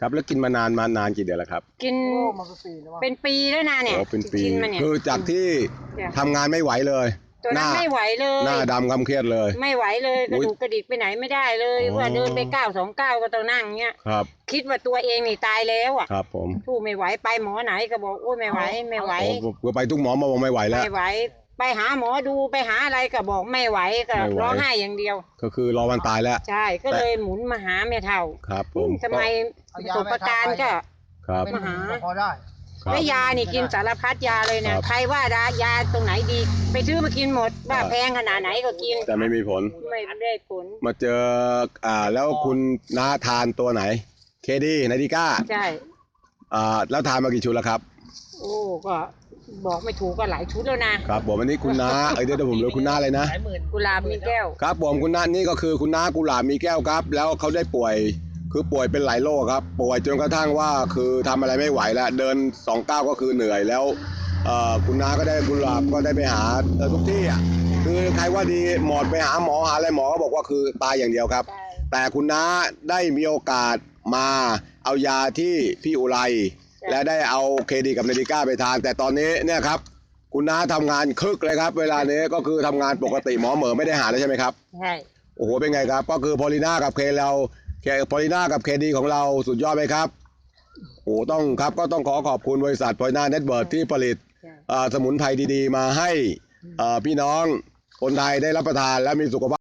ครับแล้วกินมานานมานานกี่เดือนแล้วครับกินโอ้มาเป็นปีแล้วว่ะเป็นปีแล้วนะเนี่ยโอ้เป็นปีกินมาเนี่ย คือจากที่เนี่ย ทำงานไม่ไหวเลยตัวหนั้นน้าไม่ไหวเลย หน้าดำคำเครียดเลย ไม่ไหวเลยกอุ๊ระยดูกกระดิกไปไหนไม่ได้เลย อ๋อ ว่าเดินไปก้าวสองก้าวก็ต้องนั่งเงี้ยครับคิดว่าตัวเองนี่ตายแล้วอะครับผมสู้ไม่ไหวไปหมอไหนก็บอกโอ้ยไม่ไหวไม่ไหวโอ้ผมไปทุกหมอมาบอกไม่ไหวแล้ว ไม่ไหว ไปหาหมอดูไปหาอะไรก็บอกไม่ไหวก็ไม่ไหว ร้องไห้อย่างเดียว ก็คือรอวันตายแล้ว ใช่ก็เลยหมุนมาหาแม่เท่าครับผมทำไมประสบการณ์ก็ ครับเป็นมาหาพอได้ ครับ และยานี่กินสารพัดยาเลยนะครับใครว่ายายาตรงไหนดี ไปซื้อมากินหมดว่าครับ แพงขนาดไหนก็กินแต่ไม่มีผล ไม่ได้ผลมาเจออ่าแล้วคุณน้าทานตัวไหน เคดีนาดิก้าใช่อ่าแล้วทานมากี่ชุดแล้วครับ โอ้ก็ บอกไม่ถูกก็หลายชุดแล้วนะครับผมอันนี้คุณน้าเอ้ยเดี๋ยวผมเรียกคุณน้าเลยนะ หลายหมื่นกุหลาบมีแก้ว ครับผมคุณน้านี่ก็คือคุณน้ากุหลาบมีแก้วครับ แล้วเขาได้ป่วยคือป่วยเป็นหลายโรคครับ ป่วยจนกระทั่งว่าคือทำอะไรไม่ไหวแล้วเดินสองก้าวก็คือเหนื่อยแล้วเอ่อคุณน้าก็ได้กุหลาบก็ได้ไปหาเอ่อทุกที่อะคือใครว่าดีหมดไปหาหมอหาอะไรหมอก็บอกว่าคือตายอย่างเดียวครับ แต่คุณน้าได้มีโอกาสมาเอายาที่พี่อุไรช่ และได้เอาเคดีกับเนดิก้าไปทาน แต่ตอนนี้เนี่ยครับ คุณน้าทำงานคึกเลยครับ เวลานี้ก็คือทำงานปกติหมอเหมอไม่ได้หาแล้วใช่ไหมครับ ใช่โอ้โหเป็นไงครับ ก็คือพอลิน่ากับเคเราเคพอลิน่ากับเคดีของเราสุดยอดไหมครับโอ้โหต้องครับก็ต้องขอขอบคุณบริษัทพอลิน่าเน็ตเวิร์ที่ผลิตใช่ เอ่อสมุนไพรดีๆ มาให้เอ่อพี่น้องคนไทยได้รับประทานและมีสุขภ